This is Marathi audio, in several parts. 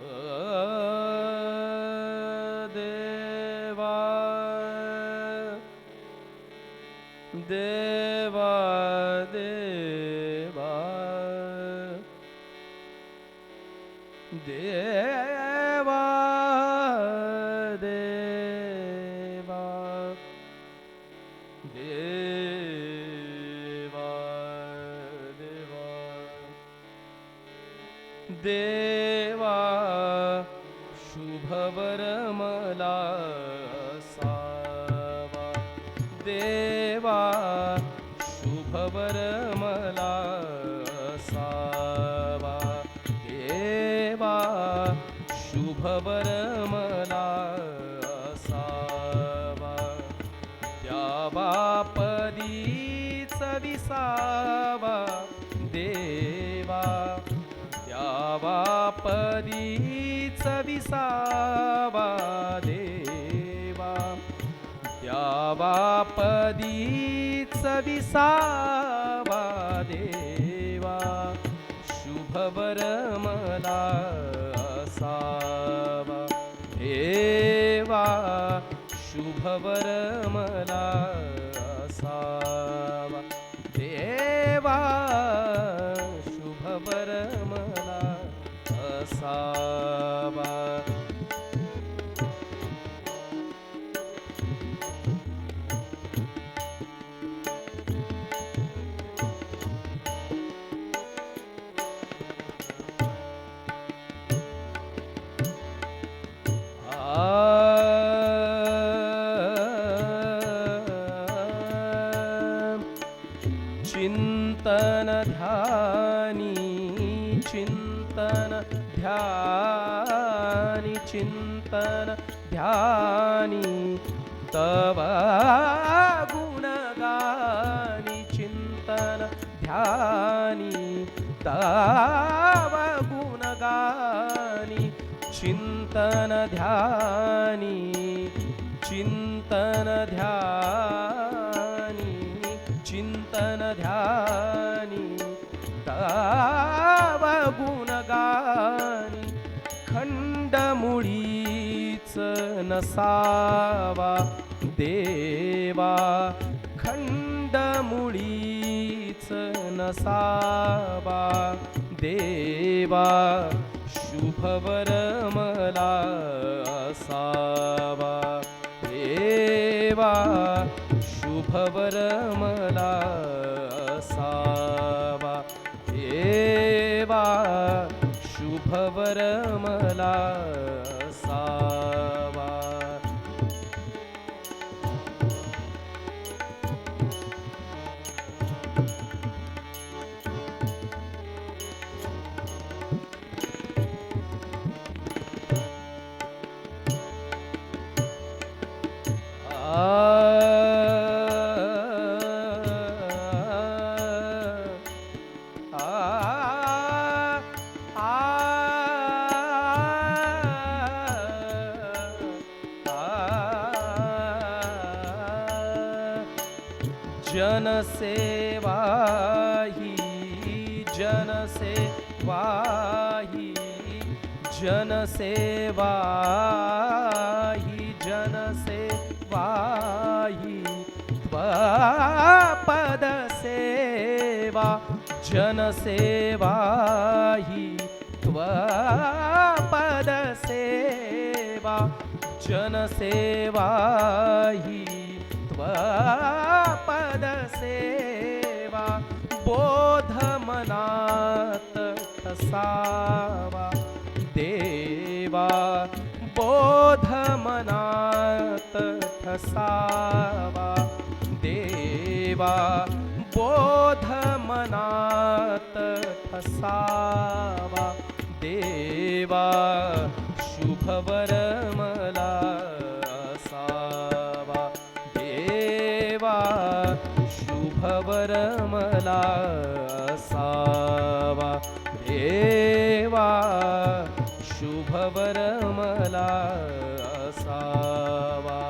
Deva, Deva, Deva. शुभवर मला सावा देवा शुभवर मला सावा देवा शुभवर मला सावा द्यावा पदीच विसावा. देवा द्यावा पदीच विसावा देवा. द्यावा पदीच विसावा देवा. शुभवर मला असावा. देवा शुभवर मला असावा. देवा चिंतन ध्यानी चिंतन ध्यानी चिंतन ध्यानी तव गुणगानी चिंतन ध्यानी तव गुणगानी चिंतन ध्यानी चिंतन ध्यानी। चिंतन ध्यानी दाव गुणगानी खंडमुळीच नसावा देवा खंडमुळीच नसावा देवा शुभवर मला असावा देवा. शुभवर मला असावा. देवा शुभवर मला जनसेवा ही जनसेवा ही जनसेवा ही जनसेवा ही त्वपदसेवा जनसेवा ही त्वपदसेवा जनसेवा ही पद सेवा बोध मनात तसावा देवा बोध मनात ठसावा। देवा बोध मनात ठसावा। देवा शुभवर मला देवा शुभवर मला असावा.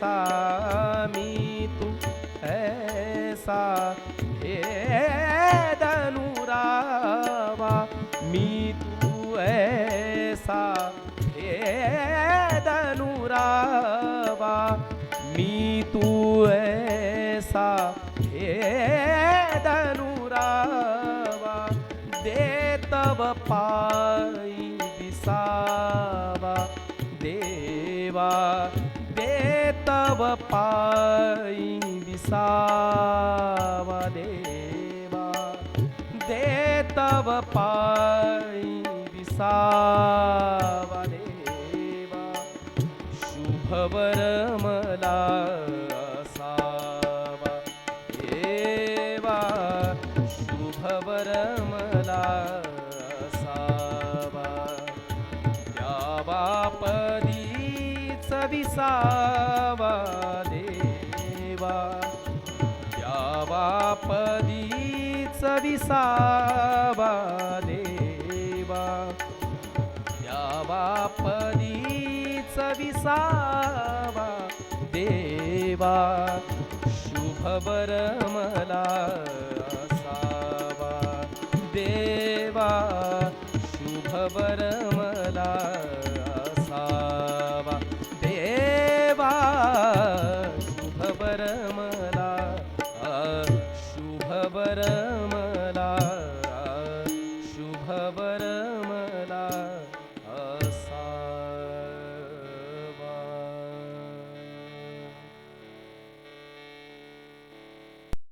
ऐसा मी तू ऐसा हे धनुरावा मी तू ऐसा हे धनुरावा मी तू ऐसा हे धनुरावा दे तब पाई विसावा देवा तब पायी विसावा देवा. दे तब पायी विसावा देवा. शुभवर मला सावा देवा यावा पदीच विसावा देवा यावा पदीच विसावा देवा. शुभवर मला असावा देवा शुभवर मला देवा शुभवर मला ಬರ